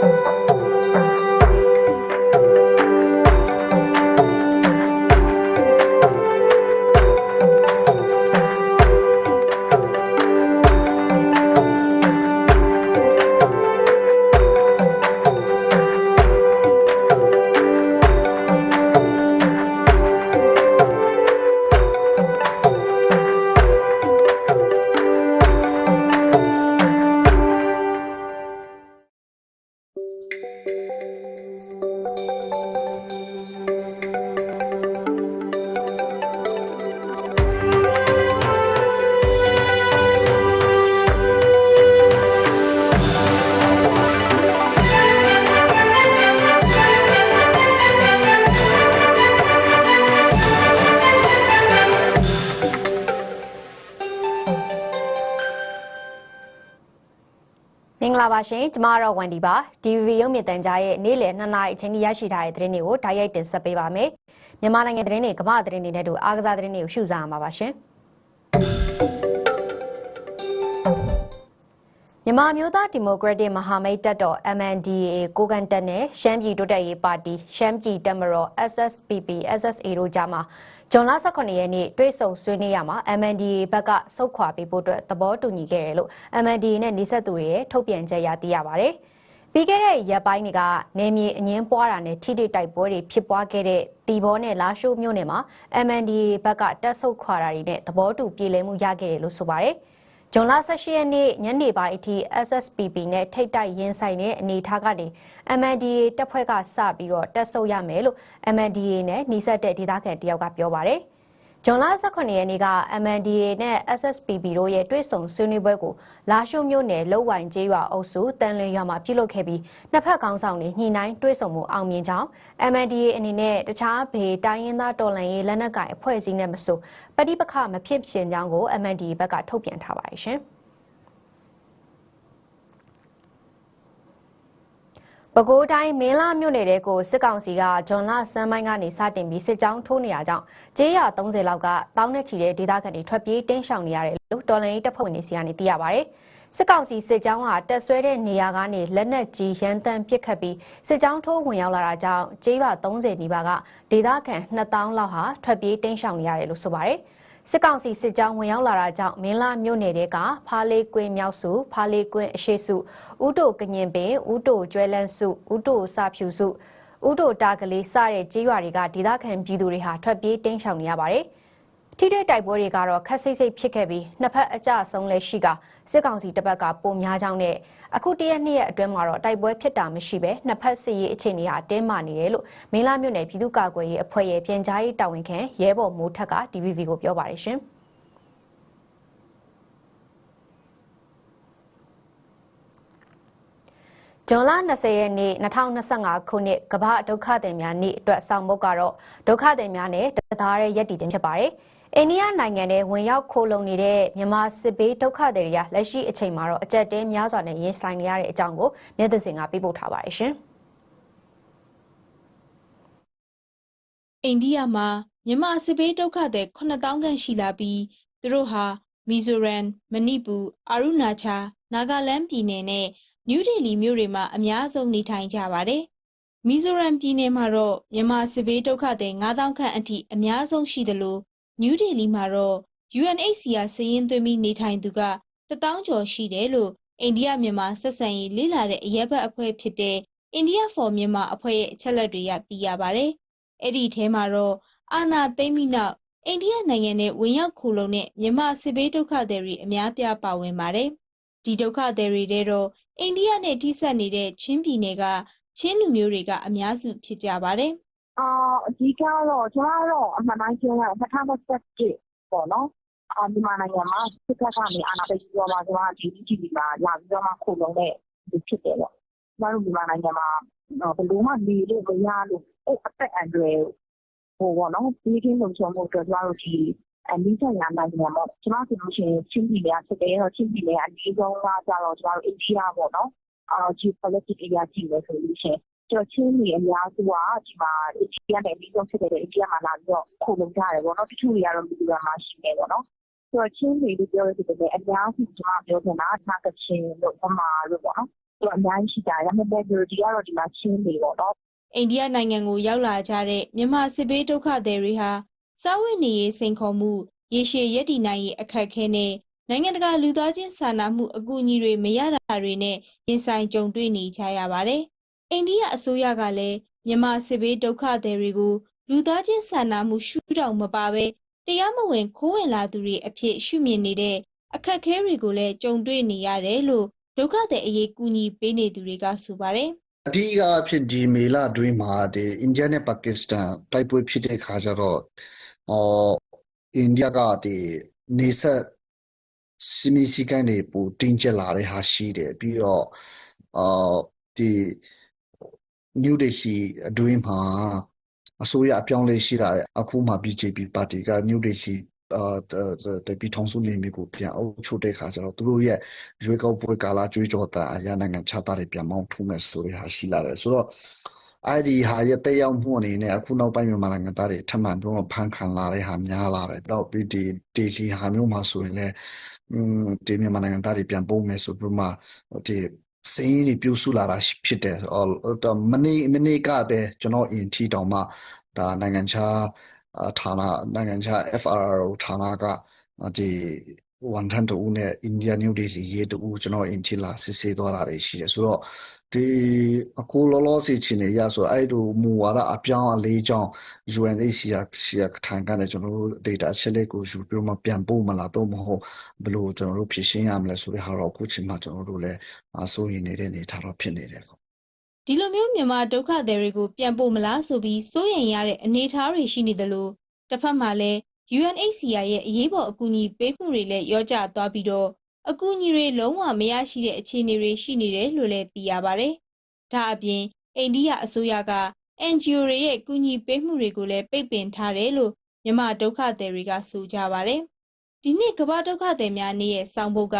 မင်္ဂလာပါရှင်ကျမကတော့ဝန်ဒီပါ DVB ရုပ်မြင်သံကြားရဲ့နေ့လယ်2နာရီအချိန်ကြီးရရှိထားတဲ့သတင်းတွေကိုဓာတ်ရိုက်တင်ဆက်ပေးပါမယ်မြန်မာနိုင်ငံသတင်းတွေကမ္ဘာသတင်းတွေနဲ့တူအားကစားသတင်းတွေကိုရှုစားအောင်ပါပါရှင်မြန်မာမျိုးသားဒီမိုကရက်တစ်မဟာမိတ်တပ်တော် MNDAA ကိုကန်တက်နဲ့ရှမ်းပြည်တိုးတက်ရေးပါတီရှမ်းပြည်တပ်မတော် SSPP SSA တို့ကြားမှာ ဂျွန်လ18ရက်နေ့တွေ့ဆုံဆွေးနွေးရမှာ MNDAA ဘက်ကစုတ်ခွာပေးဖို့အတွက်သဘောတူညီခဲ့တယ်လို့ MNDAA နဲ့နှိဆက်သူတွေရဲ့ထုတ်ပြန်ချက်ရသိရပါတယ်။ပြီးခဲ့တဲ့ရက်ပိုင်းတွေကနေမြေအငင်းပွားတာနဲ့ထိတိတိုက်ပွဲတွေဖြစ်ပွားခဲ့တဲ့တီဘောနဲ့လာရှိုးမြို့နယ်မှာ MNDAA ဘက်ကတက်ဆုတ်ခွာတာတွေနဲ့သဘောတူပြေလည်မှုရခဲ့တယ်လို့ဆိုပါတယ်။ ဂျွန်လ18ရက်နေ့ညနေပိုင်းအထိ SSPP နဲ့ထိတ်တိုက်ရင်ဆိုင်တဲ့အနေအထားကနေ MNDAA တပ်ဖွဲ့ကစပြီးတော့တက်ဆုတ်ရမယ်လို့ MNDAA နဲ့နှိစက်တဲ့ဒေသခံတယောက်ကပြောပါတယ်။ ဂျွန်လ18ရက်နေ့က MNDAA နဲ့ SSPP တို့ရဲ့တွေ့ဆုံဆွေးနွေးပွဲကိုလာရှိုးမြို့နယ်လုံဝိုင်ကျေးရွာအုပ်စုတန်လွင်ရွာမှာပြုလုပ်ခဲ့ပြီးနှစ်ဖက်ကောင်းဆောင်တွေညှိနှိုင်းတွေ့ဆုံမှုအောင်မြင်ကြောင်း MNDAA အနေနဲ့တခြားဘေးတိုင်းရင်းသားတော်လှန်ရေးလက်နက်ကိုင်အဖွဲ့အစည်းနဲ့မဆိုပဋိပက္ခမဖြစ်ဖြစ်ကြောင်းကို MNDAA ဘက်ကထုတ်ပြန်ထားပါတယ်ရှင်။ ပဲခူးတိုင်းမင်းလာမြို့နယ်တဲကိုစစ်ကောင်စီကဂျွန်လဆန်းပိုင်းကနေစတင်ပြီးစစ်ကြောင်းထိုးနေရကြောင်းကျေးရွာ30လောက်ကတောင်းနဲ့ချီတဲ့ဒေသခံတွေထွက်ပြေးတင်းရှောင်နေရတယ်လို့တော်လိုင်းတပ်ဖွဲ့ဝင်တွေစီကနေသိရပါဗျ။စစ်ကောင်စီစစ်ကြောင်းဟာတက်ဆွဲတဲ့နေရာကနေလက်နက်ကြီးရန်တမ်းပစ်ခတ်ပြီးစစ်ကြောင်းထိုးဝင်ရောက်လာတာကြောင့်ကျေးရွာ30နီးပါးကဒေသခံ2000လောက်ဟာထွက်ပြေးတင်းရှောင်နေရတယ်လို့ဆိုပါတယ်။ စစ်ကောင်စီစစ်ကြောင်းဝင်ရောက်လာတာကြောင့်မင်းလာမြို့နယ်တဲကဖားလေးကွင်းမြောက်စုဖားလေးကွင်းအရှိစုဥတိုကညင်ပင်ဥတိုကျွဲလန်းစုဥတိုစာဖြူစုဥတိုတာကလေးစတဲ့ကြေးရွာတွေကဒေသခံပြည်သူတွေဟာထွက်ပြေးတင်းရှောင်နေရပါတယ်။ ထိတွေ့တိုက်ပွဲတွေကတော့ခက်စိတ်စိတ်ဖြစ်ခဲ့ပြီးနှစ်ဖက်အကြဆုံးလည်းရှိကစစ်ကောင်စီတပ်ဘက်ကပုံများကြောင်းနဲ့အခုတရက်နှစ်ရက်အတွင်းမှာတော့တိုက်ပွဲဖြစ်တာမရှိပဲနှစ်ဖက်စစ်ရေးအခြေအနေဟာတင်းမာနေတယ်လို့မင်းလာမြို့နယ်ပြည်သူ့ကာကွယ်ရေးအဖွဲ့ရဲ့ပြန်ကြားရေးတာဝန်ခံရဲဘော်မိုးထက်က DVB ကိုပြောပါတယ်ရှင်ဂျွန်လ20ရက်နေ့2025ခုနှစ်ကမ္ဘာဒုက္ခသည်များနေ့အတွက်ဆောင်မုတ်ကတော့ဒုက္ခသည်များနဲ့တသားရဲ့ရည်တည်ခြင်းဖြစ်ပါတယ်။ အိန္ဒိယနိုင်ငံထဲဝင်ရောက်ခိုလုံနေတဲ့မြန်မာစစ်ဘေးဒုက္ခသည်တွေကလက်ရှိအချိန်မှာတော့အကြက်တဲများစွာနဲ့ရင်ဆိုင်နေရတဲ့အကြောင်းကိုမြတ်သစင်ကပြပို့ထားပါတယ်ရှင်။အိန္ဒိယမှာမြန်မာစစ်ဘေးဒုက္ခသည်9000ခန့်ရှိလာပြီးသူတို့ဟာမီဇိုရမ်မဏိပူအာရုဏာချာနာဂလန်ပြည်နယ်နဲ့နယူးဒေလီမြို့တွေမှာအများဆုံးနေထိုင်ကြပါတယ်။မီဇိုရမ်ပြည်နယ်မှာတော့မြန်မာစစ်ဘေးဒုက္ခသည်9000ခန့်အထိအများဆုံးရှိတယ်လို့ နယူးဒေလီမှာတော့ UNHCR စည်ရင်းသွင်းပြီးနေထိုင်သူကတထောင်ကျော်ရှိတယ်လို့အိန္ဒိယမြန်မာဆက်ဆံရေးလေ့လာတဲ့အရက်ဘတ်အဖွဲ့ဖြစ်တဲ့ India for Myanmar အဖွဲ့ရဲ့အချက်လက်တွေကသိရပါဗျ။အဲ့ဒီထဲမှာတော့အာနာသိမ့်မိနောက်အိန္ဒိယနိုင်ငံနဲ့ဝင်ရောက်ခိုလုံတဲ့မြန်မာစစ်ဘေးဒုက္ခသည်တွေအများပြားပါဝင်ပါတယ်။ဒီဒုက္ခသည်တွေတဲတော့အိန္ဒိယနဲ့ထိစပ်နေတဲ့ချင်းပြည်နယ်ကချင်းလူမျိုးတွေကအများစုဖြစ်ကြပါတယ်။ အာအဓိကတော့ ကျမကတော့အမှန်တိုင်းပြောရရင်2021ပေါ့နော်အာမြန်မာနိုင်ငံမှာ စစ်တပ်ကနေ အာဏာသိမ်းပြီးတော့မှ ကျမဒီ GDP မှာ လာပြီးတော့မှခုလုံးတဲ့ဒီဖြစ်တယ်ပေါ့ ကျမတို့ မြန်မာနိုင်ငံမှာ ဘယ်လိုမှ နေလို့မရလို့အဲ့အသက်အန္တရာယ်ဟိုပေါ့နော်ဒီကင်းလုံခြုံမှုအတွက် ကျမတို့ဒီအနည်းဆက်ရနိုင်ငံပေါ့ ကျမဆိုလို့ရှိရင် ချင်းပြည်နယ်ဖြစ်တယ်တော့ချင်းပြည်နယ်အနည်းဆုံးကကြတော့ကျမတို့အိန္ဒိယပေါ့နော်အာ geopolitical area ကြည့်လို့ဆိုလို့ရှိရင် ကျွန်တော်ချင်းတွေအများစုကဒီမှာအိန္ဒိယနဲ့အပြီးဆုံးဖြစ်တဲ့အိန္ဒိယမှာလာပြီးတော့ခိုလုံကြတယ်ပေါ့နော်တချို့တွေကတော့မီဇိုရမ်မှာရှိနေပေါ့နော်ဆိုတော့ချင်းတွေလို့ပြောရတဲ့အများစုကျွန်မပြောချင်တာနာကချင်းတို့ဗမာတို့ပေါ့နော်သူကအများကြီးရှိကြတယ်ဒါပေမဲ့ majority ကတော့ဒီမှာချင်းနေပေါ့နော်အိန္ဒိယနိုင်ငံကိုရောက်လာကြတဲ့မြန်မာစစ်ဘေးဒုက္ခသည်တွေဟာစာဝတ်နေရေးစိန်ခေါ်မှုရေရှည်ရည်တည်နိုင်ရေးအခက်အခဲနဲ့နိုင်ငံတကာလူသားချင်းစာနာမှုအကူအညီတွေမရတာတွေနဲ့ရင်ဆိုင်ကြုံတွေ့နေကြရပါတယ်။ အိန္ဒိယအစိုးရကလည်းမြန်မာစစ်ဘေးဒုက္ခသည်တွေကိုလူသားချင်းစာနာမှုရှုထောင့်မပါဘဲတရားမဝင်ခိုးဝင်လာသူတွေအဖြစ်ရှုမြင်နေတဲ့အခက်အခဲတွေကိုလည်းကြုံတွေ့နေရတယ်လို့ဒုက္ခသည်အရေးကူညီပေးနေသူတွေကဆိုပါတယ်အဓိကအဖြစ်ဒီမေလအတွင်းမှာဒီအိန္ဒိယနဲ့ပါကစ္စတန်တိုက်ပွဲဖြစ်တဲ့ခါကျတော့အော်အိန္ဒိယကဒီနေဆက်စီမီစီကန်တွေပူတင်းကျပ်လာတဲ့ဟာရှိတယ်ပြီးတော့အော်ဒီ New Delhi အတွင်းမှာအစိုးရအပြောင်းလဲရှိလာတဲ့အခုမှ BJP ပါတီက New Delhi အာတပြည်ထောင်စုနေမျိုးကိုပြန်အုပ်ချုပ်တဲ့ခါကျတော့သူတို့ရဲ့ရွေးကောက်ပွဲကာလကြွေးကြော်တာအရာနိုင်ငံခြားသားတွေပြန်မောင်းထုံးမဲ့ဆိုတဲ့ဟာရှိလာတယ်ဆိုတော့အဲ့ဒီဟာရဲ့တက်ရောက်မှုအနေနဲ့အခုနောက်ပိုင်းမြန်မာနိုင်ငံသားတွေထပ်မံပြီးတော့ဖန်ခံလာတဲ့ဟာများလာတယ်တော့ပြီးဒီဒီဒီဟာမျိုးမှာဆိုရင်လည်းอืมဒီမြန်မာနိုင်ငံသားတွေပြန်ပုံမယ်ဆိုပြီးမှဒီ စင်းကြီးပြုစုလာတာဖြစ်တယ်အော်တော့မနေ့မနေ့ကပဲကျွန်တော်အင်တီတောင်မှဒါနိုင်ငံခြားအာဌာနနိုင်ငံခြား FRO ဌာနကဒီဝန်ထမ်းတူနဲ့အိန္ဒိယနယူးဒေလီရေတူကျွန်တော်အင်တီလာစစ်ဆေးသွားတာတွေရှိတယ်ဆိုတော့ ဒီအခုလောလောဆယ်ချင်းနေရဆိုအဲ့လိုမူဝါဒအပြောင်းအလဲကြောင့် UNHCR ဆီကထိုင်ကနေကျွန်တော်တို့ data အချက်လက်ကိုယူပြီးမှပြန်ပို့မလားတော့မဟုတ်ဘယ်လိုကျွန်တော်တို့ဖြည့်ရှင်းရမလဲဆိုတဲ့ဟာတော့အခုချိန်မှာကျွန်တော်တို့လည်းအစိုးရနေတဲ့အနေထားတော့ဖြစ်နေတယ်ပေါ့ဒီလိုမျိုးမြန်မာဒုက္ခသည်တွေကိုပြန်ပို့မလားဆိုပြီးစိုးရိမ်ရတဲ့အနေအထားတွေရှိနေသလိုတစ်ဖက်မှာလည်း UNHCR ရဲ့အရေးပေါ်အကူအညီပေးမှုတွေလည်းရောကျသွားပြီးတော့ အကူအညီတွေလုံးဝမရရှိတဲ့အခြေအနေတွေရှိနေတယ်လို့လည်းသိရပါတယ်။ဒါအပြင်အိန္ဒိယအစိုးရက NGO တွေရဲ့ကူညီပေးမှုတွေကိုလည်းပိတ်ပင်ထားတယ်လို့မြန်မာဒုက္ခသည်တွေကဆိုကြပါတယ်။ဒီနှစ်ကမ္ဘာဒုက္ခသည်များနေ့ရဲ့စောင့်ဖို့က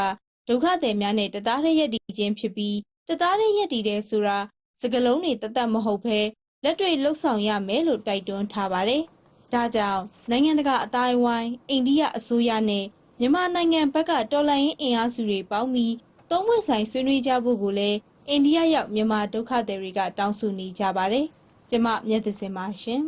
ဒုက္ခသည်များနဲ့တသားတည်းရက်တည်ခြင်းဖြစ်ပြီးတသားတည်းရက်တည်တဲ့ဆိုတာစကလုံးတွေတသက်မဟုတ်ဘဲလက်တွေ့လှုပ်ဆောင်ရမယ်လို့တိုက်တွန်းထားပါတယ်။ဒါကြောင့်နိုင်ငံတကာအတိုင်းအဝိုင်းအိန္ဒိယအစိုးရနဲ့ မြန်မာနိုင်ငံဘက်ကတော်လှန်ရေးအင်အားစုတွေပေါင်းပြီးသုံးပွင့်ဆိုင်ဆွေးနွေးကြဖို့ကိုလည်းအိန္ဒိယရောက်မြန်မာဒုက္ခသည်တွေကတောင်းဆိုနေကြပါတယ်။ကျမမြတ်သစင်ပါရှင်။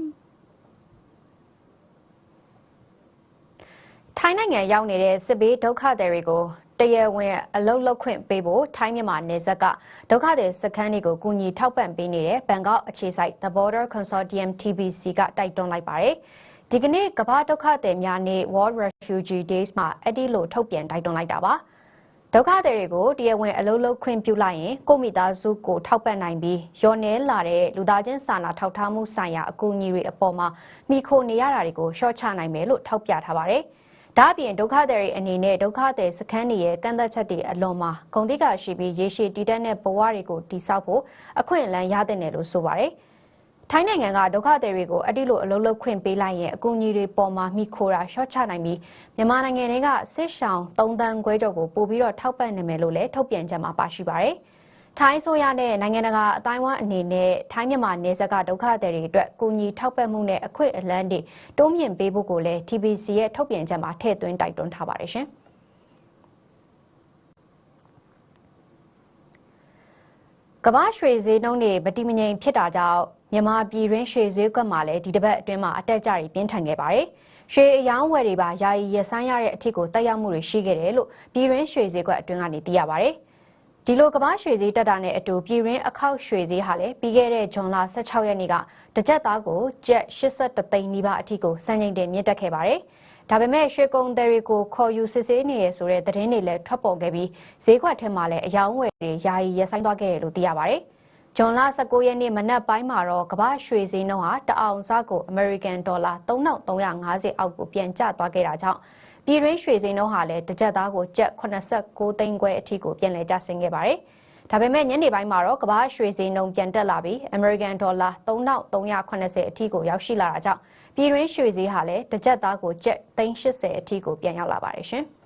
ထိုင်းနိုင်ငံရောက်နေတဲ့စစ်ဘေးဒုက္ခသည်တွေကိုတရားဝင်အလုတ်လောက်ခွင့်ပေးဖို့ထိုင်းမြန်မာနယ်စပ်ကဒုက္ခသည်စခန်းတွေကိုကူညီထောက်ပံ့ပေးနေတဲ့ဘန်ကောက်အခြေစိုက် The Border Consortium TBC ကတိုက်တွန်းလိုက်ပါတယ်။ ဒီကနေ့ကမ္ဘာဒုက္ခသည်များနေ့ World Refugee Days မှာအဲ့ဒီလိုထုတ်ပြန်တိုက်တွန်းလိုက်တာပါ။ဒုက္ခသည်တွေကိုတရားဝင်အလုတ်လောက်ခွင့်ပြုလိုက်ရင်ကိုမိသားစုကိုထောက်ပံ့နိုင်ပြီးရော်နေလာတဲ့လူသားချင်းစာနာထောက်ထားမှုဆိုင်ရာအကူအညီတွေအပေါ်မှာမိခိုနေရတာတွေကိုရှော့ချနိုင်မယ်လို့ထောက်ပြထားပါတယ်။ဒါ့အပြင်ဒုက္ခသည်တွေအနေနဲ့ဒုက္ခသည်စခန်းတွေရဲ့ကန့်သက်ချက်တွေအလွန်မှာဂုံတိကရှိပြီးရေရှည်တည်တတ်တဲ့ဘဝတွေကိုတည်ဆောက်ဖို့အခွင့်အလမ်းရတဲ့နယ်လို့ဆိုပါတယ်။ ထိုင်းနိုင်ငံကဒုက္ခသည်တွေကိုအဲ့ဒီလိုအလုံးလုံးခွင့်ပေးလိုက်ရင်အကူအညီတွေပေါ်မှာမိခိုတာရှော့ချနိုင်ပြီးမြန်မာနိုင်ငံတွေကစစ်ဆောင်3တန်းခွဲကျော်ကိုပို့ပြီးတော့ထောက်ပံ့နိုင်မယ်လို့လည်းထုတ်ပြန်ချက်မှာပါရှိပါတယ်။ထိုင်းဆိုရနဲ့နိုင်ငံတကာအတိုင်းအဝန်းအနေနဲ့ထိုင်းမြန်မာနယ်စပ်ကဒုက္ခသည်တွေအတွက်ကူညီထောက်ပံ့မှုနဲ့အခွင့်အလမ်းတွေတိုးမြင့်ပေးဖို့ကိုလည်း TBC ရဲ့ထုတ်ပြန်ချက်မှာထည့်သွင်းတိုက်တွန်းထားပါတယ်ရှင်။ကမ္ဘာရွှေဈေးနှုန်းတွေမတည်မငြိမ်ဖြစ်တာကြောင့် မြန်မာပြည်တွင်းရွှေဈေးကွက်မှာလည်းဒီတစ်ပတ်အတွင်းမှာအတက်အကျတွေပြင်းထန်ခဲ့ပါတယ်။ရွှေအယောင်းဝယ်တွေပါယာယီရဆိုင်ရတဲ့အထစ်ကိုတက်ရောက်မှုတွေရှိခဲ့တယ်လို့ပြည်တွင်းရွှေဈေးကွက်အတွင်းကနေသိရပါတယ်။ဒီလိုကမ္ဘာရွှေဈေးတက်တာနဲ့အတူပြည်တွင်းအခောက်ရွှေဈေးဟာလည်းပြီးခဲ့တဲ့ဇွန်လ16ရက်နေ့ကတစ်ကြက်သားကိုကျပ်82သိန်းနီးပါးအထိကိုစံချိန်တင်မြင့်တက်ခဲ့ပါတယ်။ဒါပေမဲ့ရွှေကုံတွေကိုခေါ်ယူစစ်ဆေးနေရဆိုတဲ့သတင်းတွေလည်းထွက်ပေါ်ခဲ့ပြီးဈေးကွက်ထဲမှာလည်းအယောင်းဝယ်တွေယာယီရပ်ဆိုင်းသွားခဲ့တယ်လို့သိရပါတယ်။ ဂျွန်လ19ရက်နေ့မနက်ပိုင်းမှာတော့ကမ္ဘာရွှေဈေးနှုန်းဟာတအောင်စားကို American Dollar 3350အောက်ကိုပြန်ကျသွားခဲ့တာကြောင့်ပြည်တွင်းရွှေဈေးနှုန်းဟာလည်းတစ်ကြက်သားကိုကျပ်89သိန်းခွဲအထိကိုပြန်လည်ကျဆင်းခဲ့ပါတယ်။ဒါပေမဲ့ညနေပိုင်းမှာတော့ကမ္ဘာရွှေဈေးနှုန်းပြန်တက်လာပြီး American Dollar 3380အထိကိုရောက်ရှိလာတာကြောင့်ပြည်တွင်းရွှေဈေးဟာလည်းတစ်ကြက်သားကိုကျပ်380အထိကိုပြန်ရောက်လာပါတယ်ရှင်။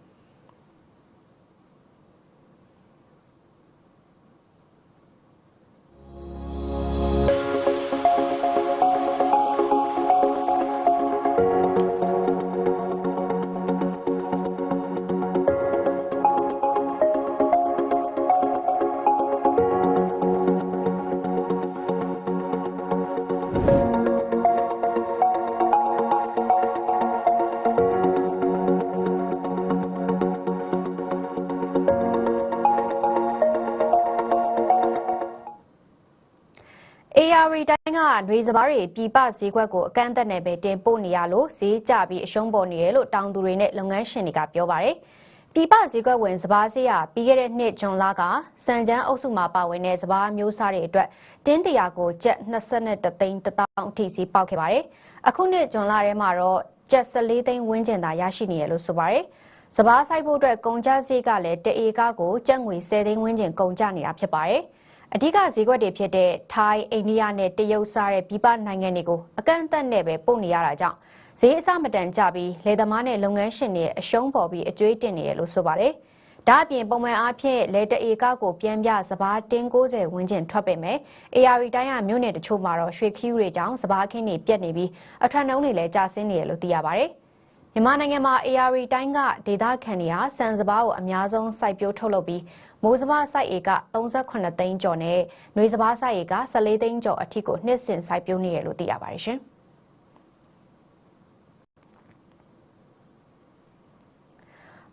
AR တိုင်းကຫນွေစပားတွေပြည်ပဈေးကွက်ကိုအကန့်အသတ်နဲ့ပဲတင်ပို့နေရလို့ဈေးကျပြီးအရှုံးပေါ်နေတယ်လို့တောင်သူတွေနဲ့လုပ်ငန်းရှင်တွေကပြောပါတယ်။ပြည်ပဈေးကွက်ဝင်စပားဈေးကပြီးခဲ့တဲ့နှစ်ဇွန်လကစံချမ်းအုပ်စုမှာပါဝင်တဲ့စပားမျိုးစားတွေအတွက်တင်းတရာကိုကျပ်22သိန်း1000အထိဈေးပေါက်ခဲ့ပါတယ်။အခုနှစ်ဇွန်လထဲမှာတော့ကျပ်14သိန်းဝန်းကျင်သာရရှိနေရလို့ဆိုပါတယ်။စပားဆိုင်ဖို့အတွက်ကုန်ကျစရိတ်ကလည်းတအေကကိုကျပ်ငွေ10သိန်းဝန်းကျင်ကုန်ကျနေတာဖြစ်ပါတယ်။ အဓိကဈေးကွက်တွေဖြစ်တဲ့ထိုင်းအိန္ဒိယနဲ့တရုတ်စားတဲ့ပြည်ပနိုင်ငံတွေကိုအကန့်အသတ်နဲ့ပဲပို့နေရတာကြောင့်ဈေးအဆမတန်ကျပြီးလယ်သမားနဲ့လုပ်ငန်းရှင်တွေအရှုံးပေါ်ပြီးအကျွေးတင်နေရလို့ဆိုပါတယ်။ဒါအပြင်ပုံမှန်အားဖြင့်လယ်တအေကကိုပြန်ပြစပားတင်း90ဝန်းကျင်ထွက်ပေမဲ့ AR တိုင်းကမြို့နယ်တချို့မှာတော့ရွှေခီးတွေကြောင့်စပားခင်းတွေပြတ်နေပြီးအထွတ်နှုံးတွေလည်းကျဆင်းနေရလို့သိရပါတယ်။မြန်မာနိုင်ငံမှာ AR တိုင်းကဒေသခံတွေဟာစံစပားကိုအများဆုံးစိုက်ပျိုးထုတ်လုပ်ပြီး မိုးစဘာစိုက်ဧက38သိန်းကျော်နဲ့နှွေစဘာစိုက်ဧက14သိန်းကျော်အထိကိုနှစ်စဉ်စိုက်ပျိုးနေရလို့သိရပါတယ်ရှင်။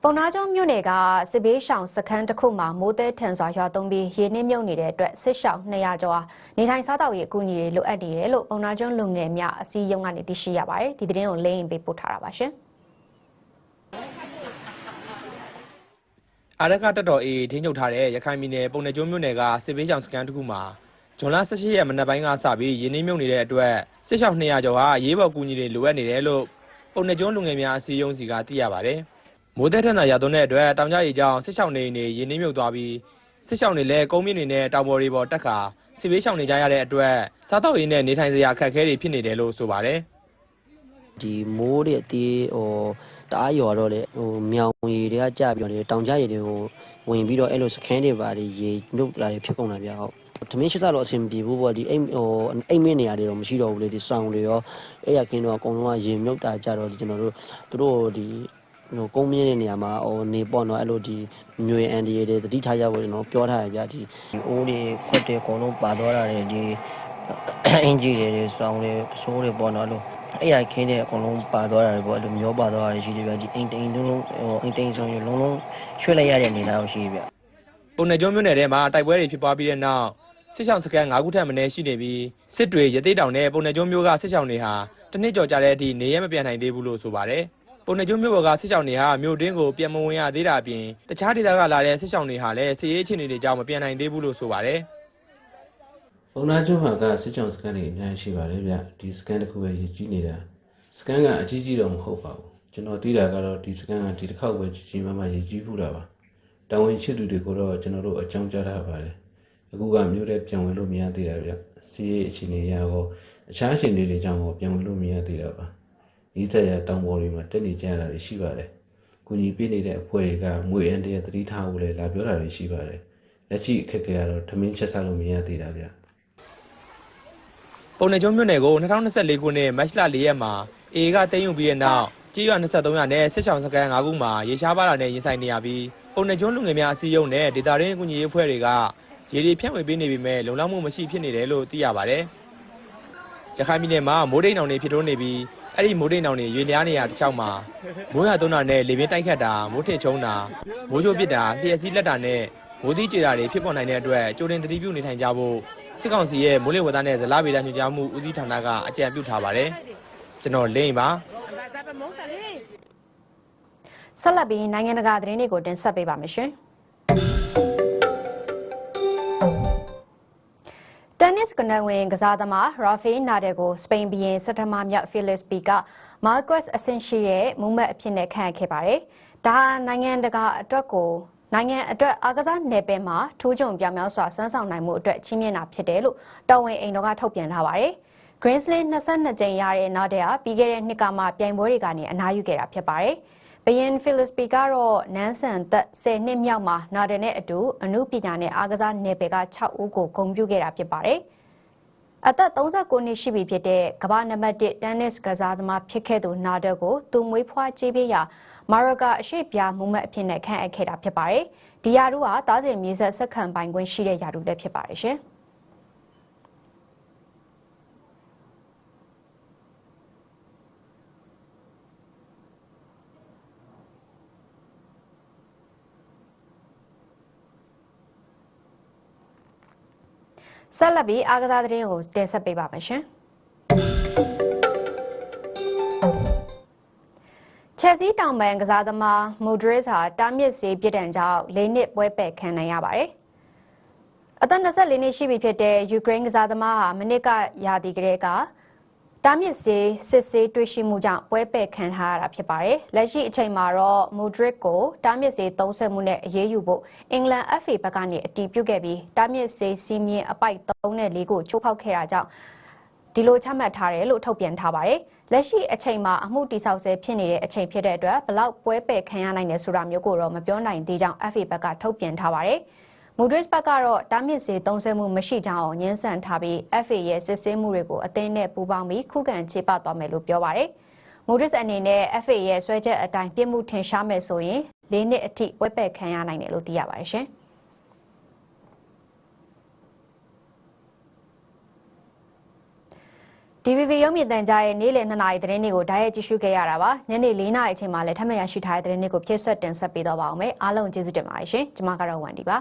ပုံနာကျောင်းမြို့နယ်ကစစ်ဘေးရှောင်စခန်းတစ်ခုမှာမိုးတဲထန်စွာရွာသွန်းပြီးရေနှင်းမြုပ်နေတဲ့အတွက်စစ်ရှောင်200ကျော်ဟာနေထိုင်စားတောက်ရေးအကူအညီတွေလိုအပ်နေတယ်လို့ပုံနာကျောင်းလူငယ်များအစည်းအရုံးကနေသိရှိရပါတယ်။ဒီသတင်းကိုလိမ့်ရင်ပေးပို့ထားတာပါရှင်။ အာရကတက်တော်အေးထိန်းချုပ်ထားတဲ့ရခိုင်ပြည်နယ်ပုံနယ်ကျွန်းမြို့နယ်ကစစ်ဘေးရှောင်စခန်းတစ်ခုမှာဇွန်လ18ရက်မနက်ပိုင်းကစပြီးရင်းနှီးမြုပ်နေတဲ့အတွက်စစ်ရှောင်200ကျော်ဟာရေးပေါ်ကူညီတွေလိုအပ်နေတယ်လို့ပုံနယ်ကျွန်းလူငယ်များအစည်းအရုံးစီကသိရပါဗျ။မိုးသက်ထန်သာရသွန်းတဲ့အတွက်တောင်ကြရီကြောင်စစ်ရှောင်နေနေရင်းနှီးမြုပ်သွားပြီးစစ်ရှောင်တွေလည်းကုန်းမြင့်တွေနဲ့တောင်ပေါ်တွေပေါ်တက်ခါစစ်ဘေးရှောင်နေကြရတဲ့အတွက်စားတော့ရင်းနဲ့နေထိုင်စရာအခက်အခဲတွေဖြစ်နေတယ်လို့ဆိုပါတယ်။ ဒီမိုးတဲ့အသေးဟိုတအားရွာတော့လေဟိုမြောင်ရီတွေကကြပြီးတော့လေတောင်ကြရီတွေကိုဝင်ပြီးတော့အဲ့လိုစခန်းတွေပါတွေရေနှုတ်လာတွေဖြစ်ကုန်တာဗျဟုတ်သမင်းရှိတာတော့အဆင်ပြေဘူးပေါ့ဒီအိမ်ဟိုအိမ်မင်းနေရာတွေတော့မရှိတော့ဘူးလေဒီဆောင်တွေရောအဲ့ရခင်းတော့အကုန်လုံးကရေမြုပ်တာကြတော့ဒီကျွန်တော်တို့သူတို့ဒီဟိုကုန်းမြင့်တဲ့နေရာမှာဟိုနေပေါ့နော်အဲ့လိုဒီမျိုးရန်အန်ဒီတွေတတိထားကြဖို့ကျွန်တော်ပြောထားရကြဒီအိုးတွေခွက်တွေအကုန်လုံးပါသွားတာတွေဒီအင်ဂျီတွေဆောင်တွေအစိုးတွေပေါ့နော်အဲ့လို အဲ့ရခင်းတဲ့အကုန်လုံးပါသွားတာတွေပေါ့အဲ့လိုမျောပါသွားတာတွေရှိတယ်ဗျဒီအိမ်တိန်လုံးလုံးဟိုအိမ်တိန်ဆိုရင်လုံးလုံးရွှေ့လိုက်ရတဲ့အနေအထားကိုရှိပြီဗျပုံနယ်ကျွန်းမြို့နယ်ထဲမှာတိုက်ပွဲတွေဖြစ်ပွားပြီးတဲ့နောက်စစ်ဆောင်စကန်၅ခုထပ်မင်းရှိနေပြီးစစ်တွေရသေးတောင်နဲ့ပုံနယ်ကျွန်းမြို့ကစစ်ဆောင်တွေဟာတစ်နှစ်ကျော်ကြာတဲ့အထိနေရမပြန်နိုင်သေးဘူးလို့ဆိုပါတယ်။ပုံနယ်ကျွန်းမြို့ပေါ်ကစစ်ဆောင်တွေဟာမြို့တွင်းကိုပြန်မဝင်ရသေးတာအပြင်တခြားဒေသကလာတဲ့စစ်ဆောင်တွေဟာလည်းစီရေးအခြေအနေတွေကြောင့်မပြန်နိုင်သေးဘူးလို့ဆိုပါတယ်။ ပုံနာကျွန်းမှာကစစ်ကြောင်စကန်တွေအများကြီးရှိပါတယ်ဗျဒီစကန်တစ်ခုပဲရည်ကြီးနေတာစကန်ကအကြီးကြီးတော့မဟုတ်ပါဘူးကျွန်တော်သိတာကတော့ဒီစကန်ကဒီတစ်ခေါက်ပဲကြီးကြီးမားမားရည်ကြီးဖူးတာပါတာဝန်ရှိသူတွေကိုတော့ကျွန်တော်တို့အကြောင်းကြားထားပါတယ်အခုကမျိုးတဲ့ပြန်ဝင်လို့မရသေးတာဗျစီးရေးအခြေအနေရရောအခြားအခြေအနေတွေကြောင့်ရောပြန်ဝင်လို့မရသေးတာပါဤဆက်ရတောင်ပေါ်တွေမှာတက်နေကြရတာတွေရှိပါတယ်ကူညီပေးနေတဲ့အဖွဲ့တွေကငွေအန်တရသတိထားဖို့လည်းလာပြောတာတွေရှိပါတယ်လက်ရှိအခက်အခဲကတော့ထမင်းချက်စားလို့မရသေးတာဗျ ပုံနယ်ကျွန်းမြို့နယ်ကို2024ခုနှစ်မတ်လ4ရက်မှာအေကတင်းယူပြီးတဲ့နောက်ကြေးရွာ23ရွာနဲ့စစ်ဆောင်စကန်5ခုမှာရေရှားပါတာနဲ့ရင်ဆိုင်နေရပြီးပုံနယ်ကျွန်းလူငယ်များအစည်းအရုံးနဲ့ဒေတာရင်းအကူအညီရေးအဖွဲ့တွေကရေဒီဖြန့်ဝေပေးနေပေမဲ့လုံလောက်မှုမရှိဖြစ်နေတယ်လို့သိရပါတယ်။ရခိုင်ပြည်နယ်မှာမိုးဒိန်တောင်တွေဖြစ်ထွန်းနေပြီးအဲ့ဒီမိုးဒိန်တောင်တွေရွေလျားနေရတစ်ချောင်းမှာမိုးရသွန်းတာနဲ့လေပြင်းတိုက်ခတ်တာမိုးထစ်ချုံတာမိုးချိုးပစ်တာလျှက်စီးလက်တာနဲ့မိုးသီးကြေတာတွေဖြစ်ပေါ်နိုင်တဲ့အတွက်ကြိုတင်သတိပြုနေထိုင်ကြဖို့ စစ်ကောင်စီရဲ့မိုးလေဝသနဲ့ဇလားဗေဒညွှန်ကြားမှုဦးစီးဌာနကအကြံပြုထားပါတယ်။ကျွန်တော်လင်းပါဆက်လက်ပြီးနိုင်ငံတကာသတင်းတွေကိုတင်ဆက်ပေးပါမယ်ရှင်။တနစ်ကနဝင်ကစားသမားရာဖေးနာဒယ်ကိုစပိန်ဘီရင်စက်တမမြောက်ဖီလစ်ပီကမာကွက်အဆင်ရှိရဲ့မူမတ်အဖြစ်နဲ့ခန့်အပ်ခဲ့ပါတယ်။ဒါနိုင်ငံတကာအတွက်ကို နိုင်ငံအတွက်အားကစားနယ်ပယ်မှာထိုးကြုံပြောင်မြောက်စွာစမ်းဆောင်နိုင်မှုအတွက်ချီးမြှင့်တာဖြစ်တယ်လို့တော်ဝင်အိမ်တော်ကထုတ်ပြန်ထားပါတယ်။ Greensley 22ကြိမ်ရတဲ့နာဒယ်ဟာပြီးခဲ့တဲ့နှစ်ကမှပြိုင်ပွဲတွေကနေအနားယူခဲ့တာဖြစ်ပါတယ်။ဘယင်ဖီလစ်ပီကတော့နန်းဆန်သက်10နှစ်မြောက်မှာနာဒယ်နဲ့အတူအမှုပညာနဲ့အားကစားနယ်ပယ်က6ဦးကိုဂုဏ်ပြုခဲ့တာဖြစ်ပါတယ်။အသက်39နှစ်ရှိပြီဖြစ်တဲ့ကမ္ဘာနံပါတ်1တန်နစ်ကစားသမားဖြစ်ခဲ့သူနာဒယ်ကိုသူမွေးဖွားကြေးပေးရာ မာရိုကအရှိပြမူမတ်အဖြစ်နဲ့ခန့်အပ်ခဲ့တာဖြစ်ပါတယ်။ဒီယာတို့ဟာတားစင်မြေဆက်ဆက်ခံပိုင်ခွင့်ရှိတဲ့ယာတို့လည်းဖြစ်ပါတယ်ရှင်။ဆက်လက်ပြီးအားကစားသတင်းကိုတင်ဆက်ပေးပါမယ်ရှင် က်စီတောင်ပန်ကစားသမားမူဒရစ်ဟာတားမြစ်စေးပြစ်ဒဏ်ကြောင့်၄နှစ်ပွဲပယ်ခံနိုင်ရပါတယ်။အသက်24နှစ်ရှိပြီဖြစ်တဲ့ယူကရိန်းကစားသမားဟာမနစ်ကရာသီကလေးကတားမြစ်စေးစစ်ဆေးတွေ့ရှိမှုကြောင့်ပွဲပယ်ခံထားရတာဖြစ်ပါတယ်။လက်ရှိအချိန်မှာတော့မူဒရစ်ကိုတားမြစ်စေးသုံးဆွဲမှုနဲ့အရေးယူဖို့အင်္ဂလန် FA ဘက်ကနေအတည်ပြုခဲ့ပြီးတားမြစ်စေးစီးမြင့်အပိုက်3နဲ့4ကိုချိုးဖောက်ခဲ့တာကြောင့်ဒီလိုချမှတ်ထားတယ်လို့ထုတ်ပြန်ထားပါတယ်။ လက်ရှိအချိန်မှာအမှုတိဆောက်ဆဲဖြစ်နေတဲ့အချိန်ဖြစ်တဲ့အတွက်ဘလောက်ပွဲပယ်ခံရနိုင်တယ်ဆိုတာမျိုးကိုတော့မပြောနိုင်သေးကြောင်း FA ဘက်ကထုတ်ပြန်ထားပါတယ်။ Modric ဘက်ကတော့တားမြစ်စေသုံးဆွဲမှုမရှိကြောင်းညှင်းဆန်ထားပြီး FA ရဲ့စစ်ဆေးမှုတွေကိုအသင်းနဲ့ပူးပေါင်းပြီးခုခံခြေပသွားမယ်လို့ပြောပါတယ်။ Modric အနေနဲ့ FA ရဲ့ဆွဲချက်အတိုင်းပြစ်မှုထင်ရှားမယ်ဆိုရင်၄နှစ်အထိပွဲပယ်ခံရနိုင်တယ်လို့သိရပါတယ်ရှင်။ DVB ရုပ်မြင်သံကြားရဲ့နေ့လယ်2နာရီသတင်းတွေကိုဓာတ်ရိုက်ကြည့်ရှုခဲ့ရတာပါညနေ4နာရီအချိန်မှာလည်းထပ်မံရရှိထားတဲ့သတင်းတွေကိုဖြည့်ဆွတ်တင်ဆက်ပေးတော့ပါအောင်မယ်အားလုံးကျေးဇူးတင်ပါတယ်ရှင်ကျွန်မကတော့ဝန်ဒီပါ